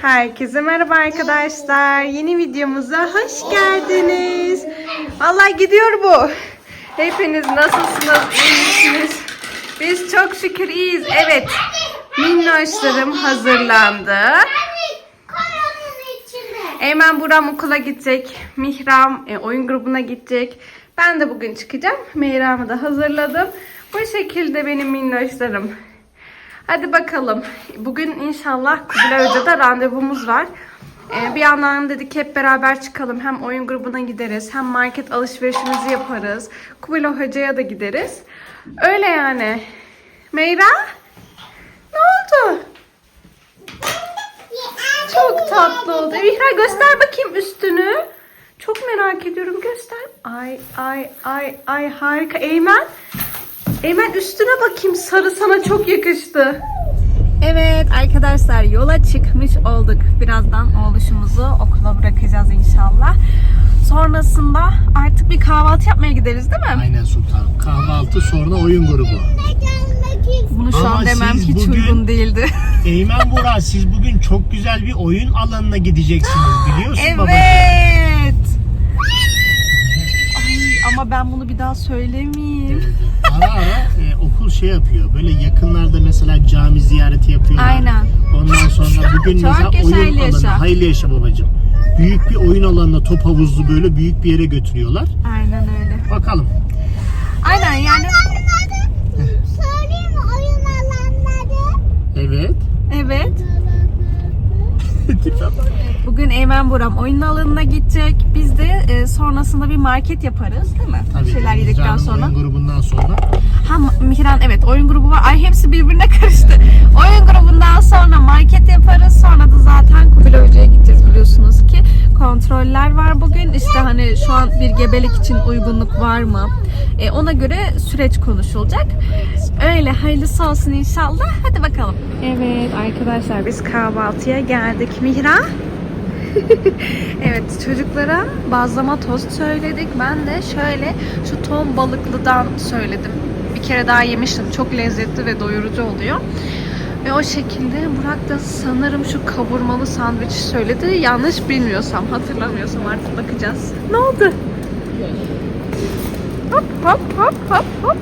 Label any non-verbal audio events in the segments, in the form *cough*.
Herkese merhaba arkadaşlar. Yeni videomuza hoş geldiniz. Vallahi gidiyor bu. Hepiniz nasılsınız? İyi misiniz? Biz çok şükür iyiyiz. Evet. Minnoşlarım hazırlandı. Eymen Buram okula gidecek. Mihram e, oyun grubuna gidecek. Ben de bugün çıkacağım. Meyram'ı da hazırladım. Bu şekilde benim minnoşlarım. Hadi bakalım. Bugün inşallah Kubilay Hoca'da randevumuz var. E, bir yandan dedik hep beraber çıkalım. Hem oyun grubuna gideriz. Hem market alışverişimizi yaparız. Kubilay Hoca'ya da gideriz. Öyle yani. Meyra? Ne oldu? Çok tatlı oldu. Mihra göster bakayım üstünü. Çok merak ediyorum. Göster. Ay ay ay ay harika. Eymen. Eymen üstüne bakayım. Sarı sana çok yakıştı. Evet arkadaşlar yola çıkmış olduk. Birazdan oğluşumuzu okula bırakacağız inşallah. Sonrasında artık bir kahvaltı yapmaya gideriz değil mi? Aynen sultanım. Kahvaltı sonra oyun grubu. Bunu şu Ama an demem siz hiç bugün- uygun değildi. *laughs* Eymen Burak siz bugün çok güzel bir oyun alanına gideceksiniz biliyorsun babacığım. evet. Ay ama ben bunu bir daha söylemeyeyim. Ara şey yapıyor. Böyle yakınlarda mesela cami ziyareti yapıyorlar. Aynen. Ondan *laughs* sonra bugün Çok mesela yaşa, oyun hayırlı alanı. yaşa. Hayırlı yaşa babacığım. Büyük bir oyun alanına top havuzlu böyle büyük bir yere götürüyorlar. Aynen öyle. Bakalım. Aynen yani. Söyleyeyim mi oyun alanları? Evet. Evet. *laughs* Bugün Eymen Buram oyun alanına gidecek. Biz de e, sonrasında bir market yaparız değil mi? Tabii. Bir şeyler yedikten Canım sonra. Oyun grubundan sonra. Ha Mihran evet oyun grubu var. Ay hepsi birbirine *laughs* karıştı. Oyun grubundan sonra market yaparız. Sonra da zaten Kubilay Hoca'ya gideceğiz biliyorsunuz ki. Kontroller var bugün. İşte hani şu an bir gebelik için uygunluk var mı? E, ona göre süreç konuşulacak. Öyle hayırlısı olsun inşallah. Hadi bakalım. Evet arkadaşlar biz kahvaltıya geldik. Mihra? *laughs* evet çocuklara bazlama tost söyledik. Ben de şöyle şu ton balıklıdan söyledim. Bir kere daha yemiştim. Çok lezzetli ve doyurucu oluyor. Ve o şekilde Burak da sanırım şu kavurmalı sandviç söyledi. Yanlış bilmiyorsam, hatırlamıyorsam artık bakacağız. Ne oldu? Hop hop hop hop hop.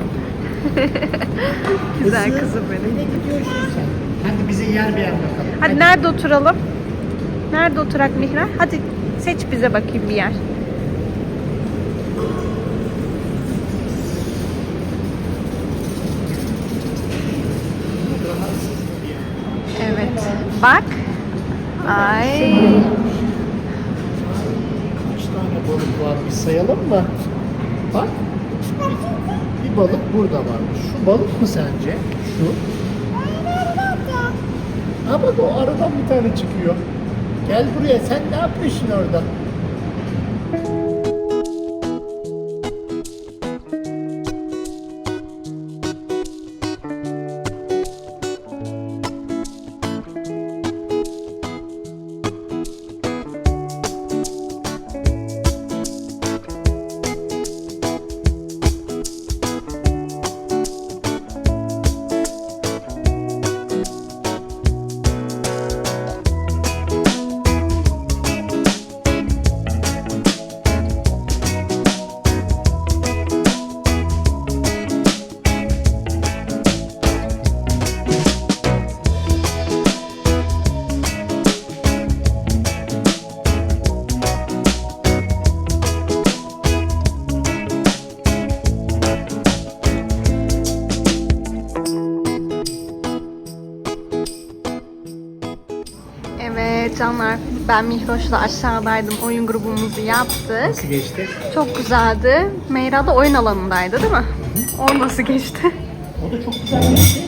*laughs* Güzel kızım benim. Nereye gidiyorsun sen? Hadi bize yer beğen bakalım. Hadi nerede oturalım? Nerede oturak Mihra? Hadi seç bize bakayım bir yer. Evet. Bak. Ay. Kaç tane balık var bir sayalım mı? Bak. Bir balık burada varmış. Şu balık mı sence? Şu. Bak o aradan bir tane çıkıyor. Gel buraya sen ne yapıyorsun orada? Canlar ben Mihroş'la aşağıdaydım. Oyun grubumuzu yaptık. Nasıl geçti? Çok güzeldi. Meyra da oyun alanındaydı değil mi? O nasıl geçti? O da çok güzel geçti.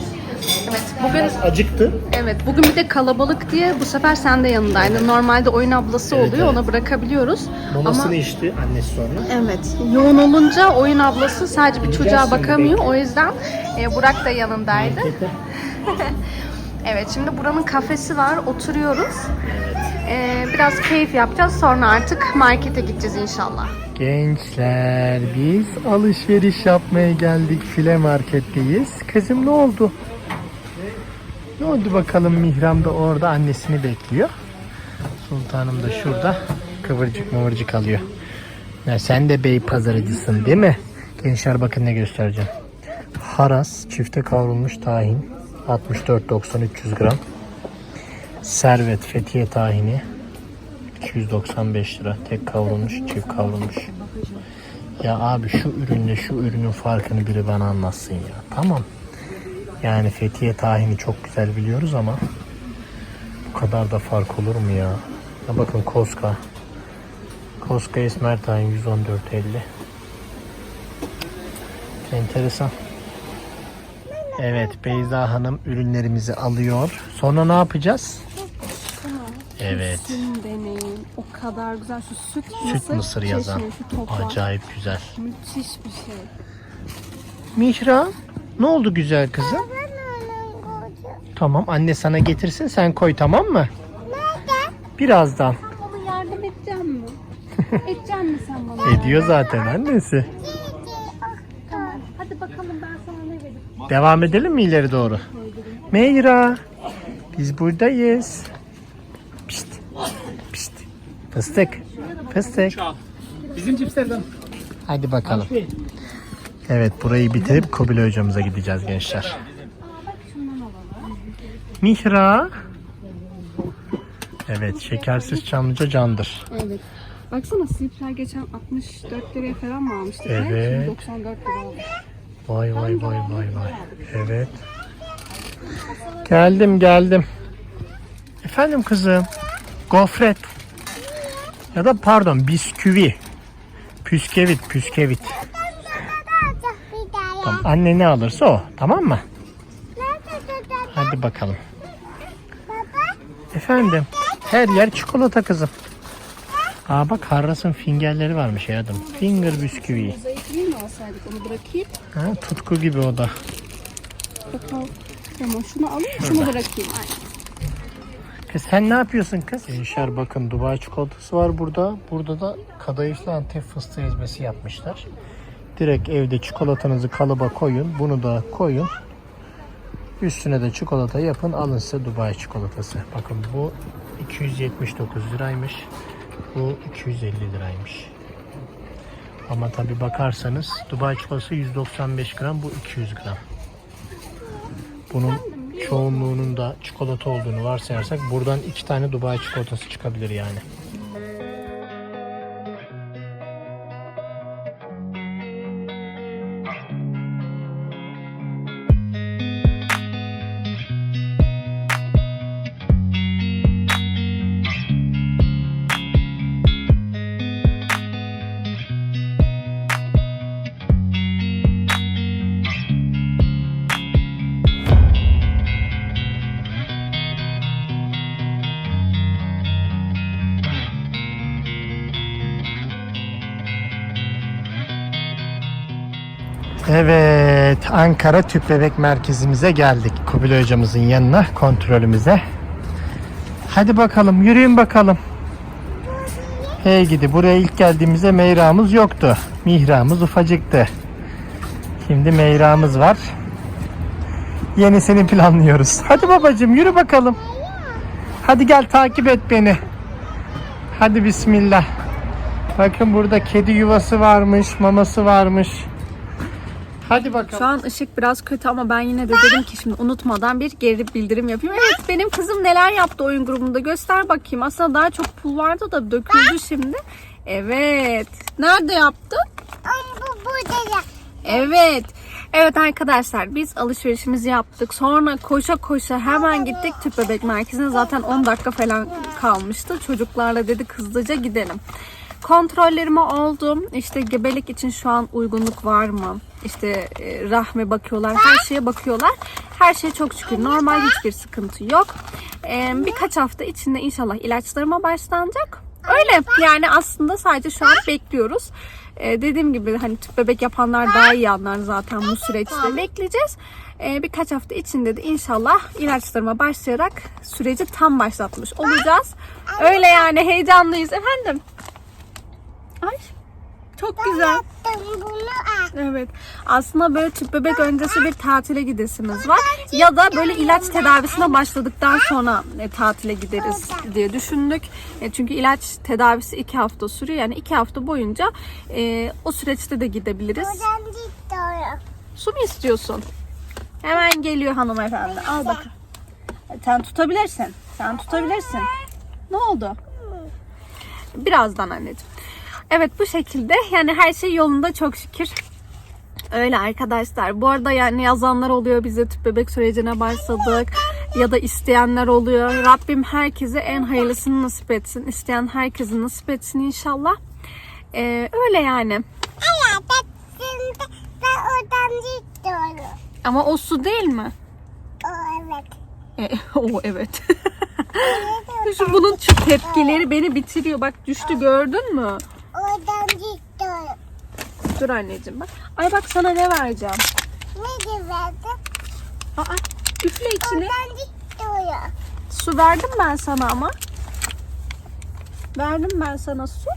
Evet bugün Biraz acıktı. evet bugün bir de kalabalık diye bu sefer sen de yanındaydın. Normalde oyun ablası oluyor evet. ona bırakabiliyoruz. Mamasını Ama içti annesi sonra. evet yoğun olunca oyun ablası sadece bir çocuğa bakamıyor. O yüzden e, Burak da yanındaydı. *laughs* Evet şimdi buranın kafesi var oturuyoruz. Ee, biraz keyif yapacağız sonra artık markete gideceğiz inşallah. Gençler biz alışveriş yapmaya geldik file marketteyiz. Kızım ne oldu? Ne oldu bakalım Mihram da orada annesini bekliyor. Sultanım da şurada kıvırcık mıvırcık alıyor. Ya sen de bey pazarıcısın değil mi? Gençler bakın ne göstereceğim. Haras çifte kavrulmuş tahin 64.90 300 gram. Servet Fethiye tahini 295 lira. Tek kavrulmuş, çift kavrulmuş. Ya abi şu ürünle şu ürünün farkını biri bana anlatsın ya. Tamam. Yani Fethiye tahini çok güzel biliyoruz ama bu kadar da fark olur mu ya? Ya bakın Koska. Koska Esmer tahin 114.50. Enteresan. Evet Beyza Hanım ürünlerimizi alıyor. Sonra ne yapacağız? Evet. Kesin deneyin. O kadar güzel şu süt. Süt mısır yazan. toprak. Acayip güzel. Müthiş bir şey. Mihra ne oldu güzel kızım? Ben onu koyacağım. Tamam anne sana getirsin sen koy tamam mı? Nerede? Birazdan. Bana yardım edeceğim mi? edeceğim mi sen bana? Ediyor zaten annesi. Tamam. Hadi bakalım ben sana ne vereyim. Devam edelim mi ileri doğru? Meyra. Biz buradayız. Pişt. Pişt. Fıstık. Fıstık. Bizim cipslerden. Hadi bakalım. Evet burayı bitirip Kubilay hocamıza gideceğiz gençler. Mihra. Evet şekersiz çamlıca candır. Evet. Baksana sipler geçen 64 liraya falan mı almıştık? Evet. Şimdi 94 lira oldu. Vay vay vay vay vay. Evet. Geldim geldim. Efendim kızım. Gofret. Ya da pardon bisküvi. Püskevit püskevit. Tamam. Anne ne alırsa o. Tamam mı? Hadi bakalım. Efendim. Her yer çikolata kızım. Aa bak Harras'ın fingerleri varmış ya adım. Finger bisküvi. Zayıflayı mı alsaydık onu bırakayım? Ha, tutku gibi o da. Bakalım. Tamam şunu alayım şunu bırakayım. Aynen. Kız sen ne yapıyorsun kız? Gençler bakın Dubai çikolatası var burada. Burada da kadayıflı antep fıstığı ezmesi yapmışlar. Direkt evde çikolatanızı kalıba koyun. Bunu da koyun. Üstüne de çikolata yapın. Alın size Dubai çikolatası. Bakın bu 279 liraymış. Bu 250 liraymış. Ama tabi bakarsanız Dubai çikolatası 195 gram. Bu 200 gram. Bunun çoğunluğunun da çikolata olduğunu varsayarsak buradan iki tane Dubai çikolatası çıkabilir yani. Ankara Tüp Bebek Merkezimize geldik. Kubilay hocamızın yanına, kontrolümüze. Hadi bakalım, yürüyün bakalım. Hey gidi, buraya ilk geldiğimizde meyramız yoktu. Mihramız ufacıktı. Şimdi meyramız var. Yenisini planlıyoruz. Hadi babacığım, yürü bakalım. Hadi gel takip et beni. Hadi bismillah. Bakın burada kedi yuvası varmış, maması varmış. Hadi bakalım. Şu an ışık biraz kötü ama ben yine de dedim ki şimdi unutmadan bir geri bildirim yapayım. Evet benim kızım neler yaptı oyun grubunda göster bakayım. Aslında daha çok pul vardı da döküldü şimdi. Evet. Nerede yaptı? Ama bu burada da. Evet. Evet arkadaşlar biz alışverişimizi yaptık. Sonra koşa koşa hemen gittik tüp bebek merkezine. Zaten 10 dakika falan kalmıştı. Çocuklarla dedik hızlıca gidelim. Kontrollerimi oldum. İşte gebelik için şu an uygunluk var mı? İşte e, rahme bakıyorlar. Her şeye bakıyorlar. Her şey çok şükür normal. Hiçbir sıkıntı yok. E, birkaç hafta içinde inşallah ilaçlarıma başlanacak. Öyle yani aslında sadece şu an bekliyoruz. Ee, dediğim gibi hani tüp bebek yapanlar daha iyi anlar zaten bu süreçte bekleyeceğiz. Ee, birkaç hafta içinde de inşallah ilaçlarıma başlayarak süreci tam başlatmış olacağız. Öyle yani heyecanlıyız efendim. Ay Çok güzel. Evet. Aslında böyle tüp bebek öncesi bir tatile gidesimiz var. Ya da böyle ilaç tedavisine başladıktan sonra e, tatile gideriz diye düşündük. E, çünkü ilaç tedavisi iki hafta sürüyor. Yani iki hafta boyunca e, o süreçte de gidebiliriz. Su mu istiyorsun? Hemen geliyor hanımefendi. Al bakın. Sen tutabilirsin. Sen tutabilirsin. Ne oldu? Birazdan anneciğim. Evet bu şekilde. Yani her şey yolunda çok şükür. Öyle arkadaşlar. Bu arada yani yazanlar oluyor bize tüp bebek sürecine başladık. Ya da isteyenler oluyor. Rabbim herkese en hayırlısını nasip etsin. İsteyen herkese nasip etsin inşallah. Ee, öyle yani. Ama o su değil mi? O evet. E, *laughs* o evet. *laughs* Şu bunun şu tepkileri beni bitiriyor. Bak düştü gördün mü? Dur anneciğim bak. Ay bak sana ne vereceğim. Ne gibi verdin? Aa, üfle içine. Oradan gidiyorum. Su verdim ben sana ama. Verdim ben sana su.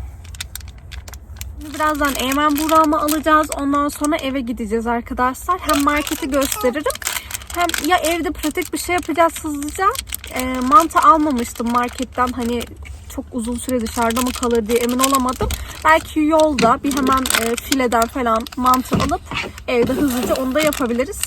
Birazdan Eymen Burak'ımı alacağız. Ondan sonra eve gideceğiz arkadaşlar. Hem marketi gösteririm. Hem ya evde pratik bir şey yapacağız hızlıca. E, mantı almamıştım marketten. Hani çok uzun süre dışarıda mı kalır diye emin olamadım. Belki yolda bir hemen e, fileden falan mantı alıp evde hızlıca onu da yapabiliriz.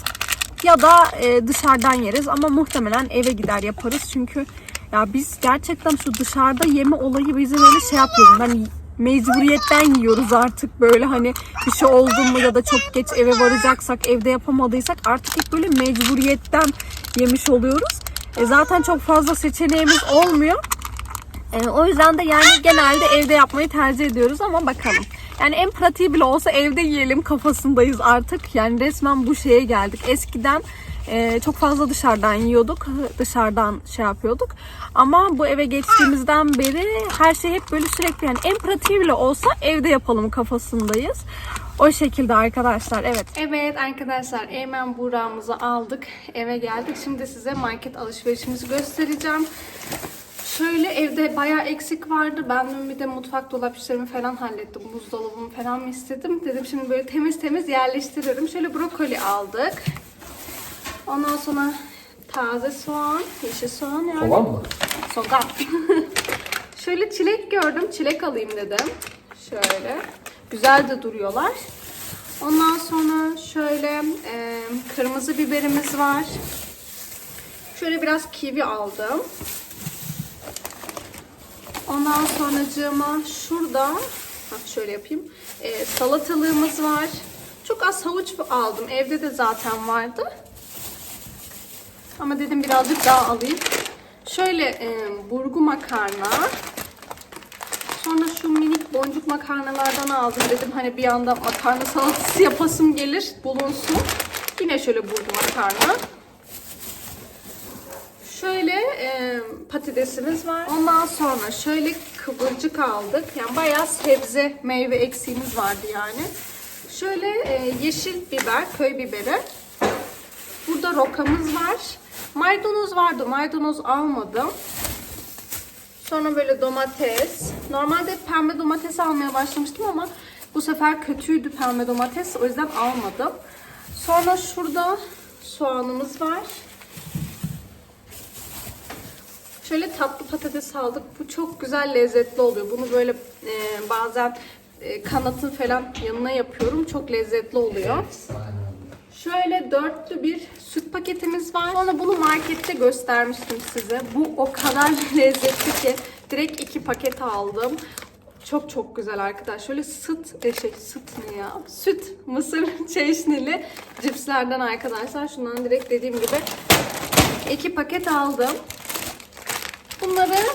Ya da e, dışarıdan yeriz ama muhtemelen eve gider yaparız. Çünkü ya biz gerçekten şu dışarıda yeme olayı bizi böyle şey yapıyor. Hani mecburiyetten yiyoruz artık böyle hani bir şey oldu mu ya da çok geç eve varacaksak evde yapamadıysak artık hep böyle mecburiyetten yemiş oluyoruz. E, zaten çok fazla seçeneğimiz olmuyor. E, o yüzden de yani genelde evde yapmayı tercih ediyoruz ama bakalım. Yani en pratiği bile olsa evde yiyelim kafasındayız artık. Yani resmen bu şeye geldik. Eskiden e, çok fazla dışarıdan yiyorduk. Dışarıdan şey yapıyorduk. Ama bu eve geçtiğimizden beri her şey hep böyle sürekli yani en pratiği bile olsa evde yapalım kafasındayız. O şekilde arkadaşlar evet. Evet arkadaşlar Eymen Buğra'mızı aldık. Eve geldik. Şimdi size market alışverişimizi göstereceğim. Şöyle evde bayağı eksik vardı. Ben dün bir de mutfak dolap işlerimi falan hallettim. Buzdolabımı falan mı istedim. Dedim şimdi böyle temiz temiz yerleştiririm. Şöyle brokoli aldık. Ondan sonra taze soğan, yeşil soğan yani. Soğan mı? Soğan. *laughs* Şöyle çilek gördüm. Çilek alayım dedim. Şöyle. Güzel de duruyorlar. Ondan sonra şöyle e, kırmızı biberimiz var. Şöyle biraz kivi aldım. Ondan sonracığıma şurada hah, şöyle yapayım. Ee, salatalığımız var. Çok az havuç aldım. Evde de zaten vardı. Ama dedim birazcık daha alayım. Şöyle e, burgu makarna. Sonra şu minik boncuk makarnalardan aldım. Dedim hani bir anda makarna salatası *laughs* yapasım gelir, bulunsun. Yine şöyle burgu makarna. Şöyle e, patatesimiz var. Ondan sonra şöyle kıvırcık aldık. Yani bayağı sebze, meyve eksiğimiz vardı yani. Şöyle e, yeşil biber, köy biberi. Burada rokamız var. Maydanoz vardı. Maydanoz almadım. Sonra böyle domates. Normalde pembe domates almaya başlamıştım ama bu sefer kötüydü pembe domates. O yüzden almadım. Sonra şurada soğanımız var. Şöyle tatlı patates aldık. Bu çok güzel lezzetli oluyor. Bunu böyle e, bazen e, kanatın falan yanına yapıyorum. Çok lezzetli oluyor. Şöyle dörtlü bir süt paketimiz var. Sonra bunu markette göstermiştim size. Bu o kadar *laughs* lezzetli ki direkt iki paket aldım. Çok çok güzel arkadaşlar. Şöyle sıt, e, şey sıt ne ya? Süt, mısır *laughs* çeşnili cipslerden arkadaşlar. Şundan direkt dediğim gibi iki paket aldım. Bunları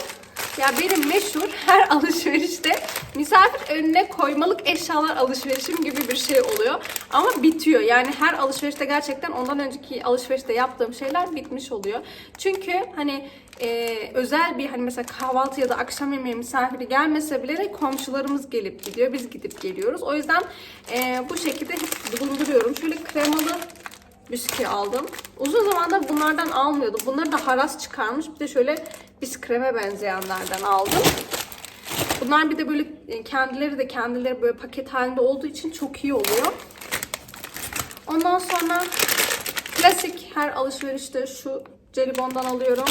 ya benim meşhur her *laughs* alışverişte misafir önüne koymalık eşyalar alışverişim gibi bir şey oluyor. Ama bitiyor. Yani her alışverişte gerçekten ondan önceki alışverişte yaptığım şeyler bitmiş oluyor. Çünkü hani e, özel bir hani mesela kahvaltı ya da akşam yemeği misafiri gelmese bile komşularımız gelip gidiyor. Biz gidip geliyoruz. O yüzden e, bu şekilde hep bulunduruyorum. Şöyle kremalı bisküvi aldım. Uzun zamandır bunlardan almıyordum. Bunları da haras çıkarmış. Bir de şöyle biskreme benzeyenlerden aldım. Bunlar bir de böyle e, kendileri de kendileri böyle paket halinde olduğu için çok iyi oluyor. Ondan sonra klasik her alışverişte şu jelibondan alıyorum.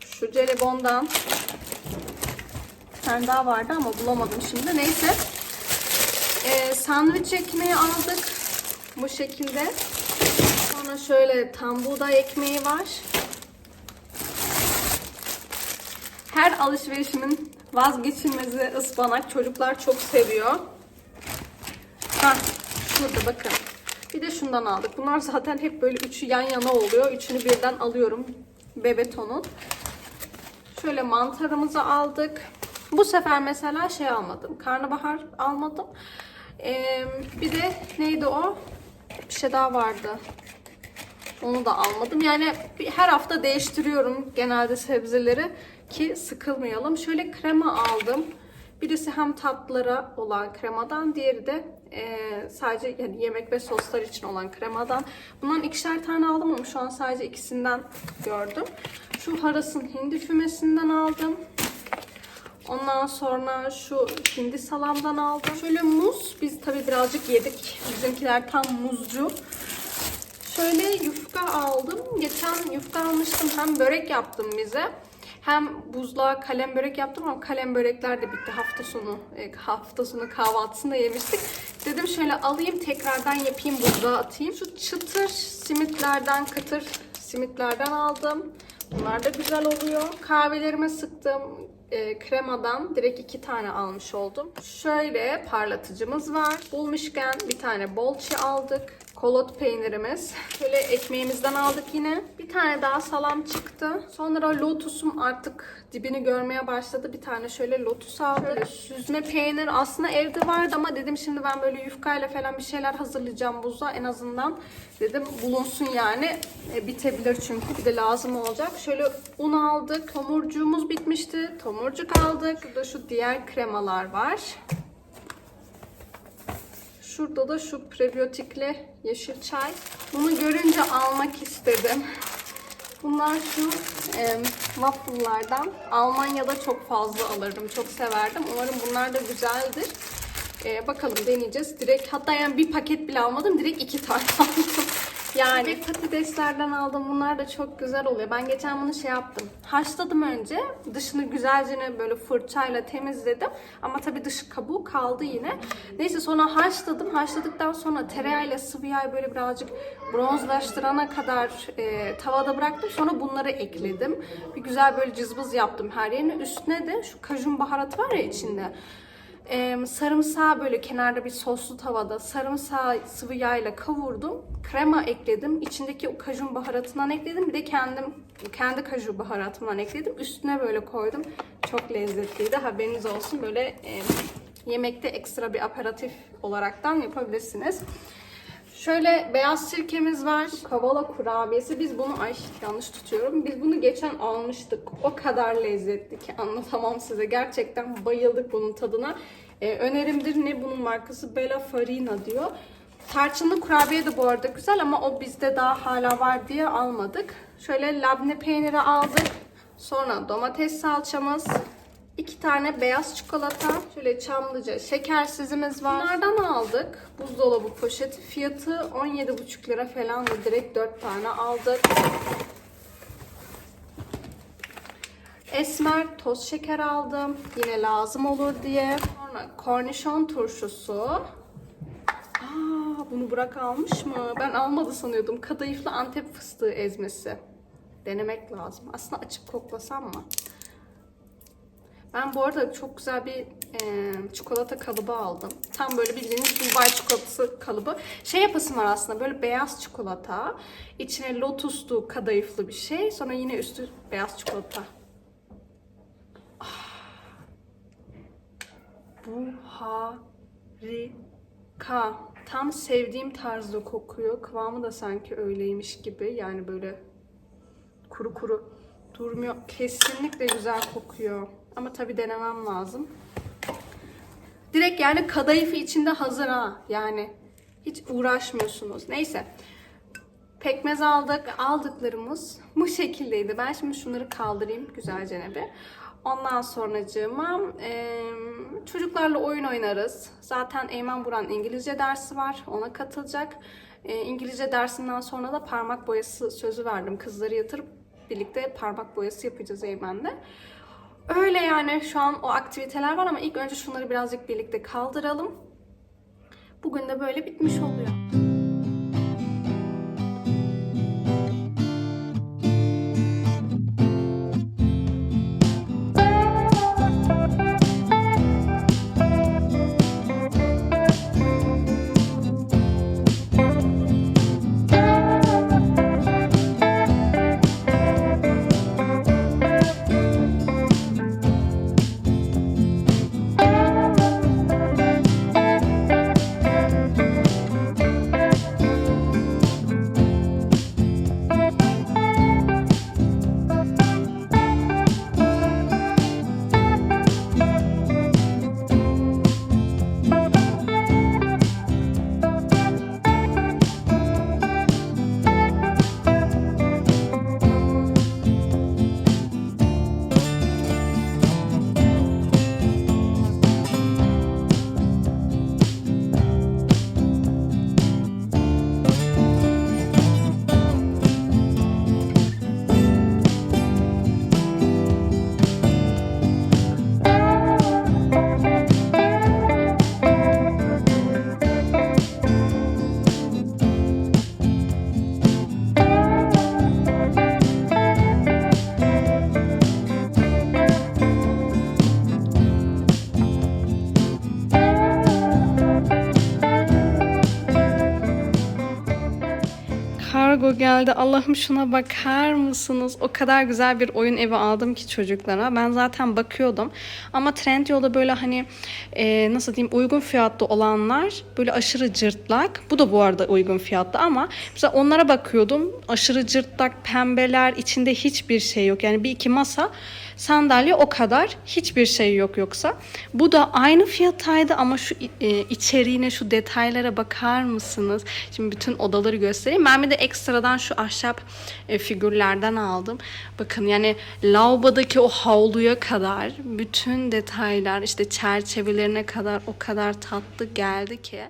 Şu jelibondan bir tane daha vardı ama bulamadım şimdi. Neyse. Ee, sandviç ekmeği aldık. Bu şekilde. Sonra şöyle tam buğday ekmeği var. Her alışverişimin vazgeçilmezi ıspanak. Çocuklar çok seviyor. Ha, şurada bakın. Bir de şundan aldık. Bunlar zaten hep böyle üçü yan yana oluyor. Üçünü birden alıyorum. Bebetonun. Şöyle mantarımızı aldık. Bu sefer mesela şey almadım. Karnabahar almadım. Ee, bir de neydi o? Bir şey daha vardı. Onu da almadım. Yani her hafta değiştiriyorum genelde sebzeleri ki sıkılmayalım. Şöyle krema aldım. Birisi hem tatlılara olan kremadan, diğeri de eee, sadece yani yemek ve soslar için olan kremadan. Bundan ikişer tane aldım ama şu an sadece ikisinden gördüm. Şu Haras'ın hindi fümesinden aldım. Ondan sonra şu hindi salamdan aldım. Şöyle muz. Biz tabii birazcık yedik. Bizimkiler tam muzcu. Şöyle yufka aldım. Geçen yufka almıştım. Hem börek yaptım bize. Hem buzluğa kalem börek yaptım ama kalem börekler de bitti hafta sonu. e, hafta sonu kahvaltısında yemiştik. Dedim şöyle alayım tekrardan yapayım buzluğa atayım. Şu çıtır simitlerden kıtır simitlerden aldım. Bunlar da güzel oluyor. Kahvelerime sıktım e, kremadan direkt iki tane almış oldum. Şöyle parlatıcımız var. Bulmuşken bir tane bolçi aldık. Kolot peynirimiz. Şöyle ekmeğimizden aldık yine. Bir tane daha salam çıktı. Sonra lotusum artık dibini görmeye başladı. Bir tane şöyle lotus aldık. Şöyle süzme peynir aslında evde vardı ama dedim şimdi ben böyle yufkayla falan bir şeyler hazırlayacağım buzda. En azından dedim bulunsun yani. E, bitebilir çünkü bir de lazım olacak. Şöyle un aldık. Tomurcuğumuz bitmişti. Tomurcuk aldık. Burada şu diğer kremalar var. Şurada da şu prebiyotikli yeşil çay. Bunu görünce almak istedim. Bunlar şu e, waffle'lardan. Almanya'da çok fazla alırdım. Çok severdim. Umarım bunlar da güzeldir. E, bakalım deneyeceğiz. Direkt hatta yani bir paket bile almadım. Direkt iki tane *laughs* aldım. Yani patateslerden aldım. Bunlar da çok güzel oluyor. Ben geçen bunu şey yaptım. Haşladım önce. Dışını güzelce böyle fırçayla temizledim. Ama tabii dışı kabuğu kaldı yine. Neyse sonra haşladım. Haşladıktan sonra tereyağıyla sıvı yağ böyle birazcık bronzlaştırana kadar e, tavada bıraktım. Sonra bunları ekledim. Bir güzel böyle cızbız yaptım her yerine. Üstüne de şu kajun baharatı var ya içinde. Ee, sarımsağı böyle kenarda bir soslu tavada sarımsağı sıvı yağla kavurdum. Krema ekledim. İçindeki kajun baharatından ekledim. Bir de kendim kendi kaju baharatımdan ekledim. Üstüne böyle koydum. Çok lezzetliydi. Haberiniz olsun. Böyle e, yemekte ekstra bir aperatif olaraktan yapabilirsiniz. Şöyle beyaz sirkemiz var. Kavala kurabiyesi. Biz bunu ay yanlış tutuyorum. Biz bunu geçen almıştık. O kadar lezzetli ki anlatamam size. Gerçekten bayıldık bunun tadına. Ee, önerimdir ne bunun markası Bella Farina diyor. Tarçınlı kurabiye de bu arada güzel ama o bizde daha hala var diye almadık. Şöyle labne peyniri aldık. Sonra domates salçamız, İki tane beyaz çikolata, şöyle çamlıca şekersizimiz var. Bunlardan aldık. Buzdolabı poşeti. Fiyatı 17,5 lira falan direkt 4 tane aldık. Esmer toz şeker aldım. Yine lazım olur diye. Sonra kornişon turşusu. Aa, bunu Burak almış mı? Ben almadı sanıyordum. Kadayıflı Antep fıstığı ezmesi. Denemek lazım. Aslında açıp koklasam mı? Ben bu arada çok güzel bir e, çikolata kalıbı aldım. Tam böyle bildiğiniz Dubai çikolatası kalıbı. Şey yapasım var aslında böyle beyaz çikolata. içine lotuslu kadayıflı bir şey. Sonra yine üstü beyaz çikolata. Ah. Bu harika. Tam sevdiğim tarzda kokuyor. Kıvamı da sanki öyleymiş gibi. Yani böyle kuru kuru durmuyor. Kesinlikle güzel kokuyor. Ama tabii denemem lazım. Direkt yani kadayıfı içinde hazır ha. Yani hiç uğraşmıyorsunuz. Neyse. Pekmez aldık. Aldıklarımız bu şekildeydi. Ben şimdi şunları kaldırayım güzelce bir. Ondan sonracığıma e, çocuklarla oyun oynarız. Zaten Eymen Buran İngilizce dersi var. Ona katılacak. E, İngilizce dersinden sonra da parmak boyası sözü verdim. Kızları yatırıp birlikte parmak boyası yapacağız Eymen'le. Öyle yani şu an o aktiviteler var ama ilk önce şunları birazcık birlikte kaldıralım. Bugün de böyle bitmiş oluyor. Geldi. Allah'ım şuna bakar mısınız? O kadar güzel bir oyun evi aldım ki çocuklara. Ben zaten bakıyordum. Ama Trendyol'da böyle hani e, nasıl diyeyim uygun fiyatlı olanlar böyle aşırı cırtlak. Bu da bu arada uygun fiyatlı ama mesela onlara bakıyordum. Aşırı cırtlak pembeler içinde hiçbir şey yok. Yani bir iki masa sandalye o kadar. Hiçbir şey yok yoksa. Bu da aynı fiyataydı ama şu e, içeriğine şu detaylara bakar mısınız? Şimdi bütün odaları göstereyim. Ben bir de ekstradan şu ahşap e, figürlerden aldım. Bakın yani lavabodaki o havluya kadar bütün detaylar işte çerçevelerine kadar o kadar tatlı geldi ki.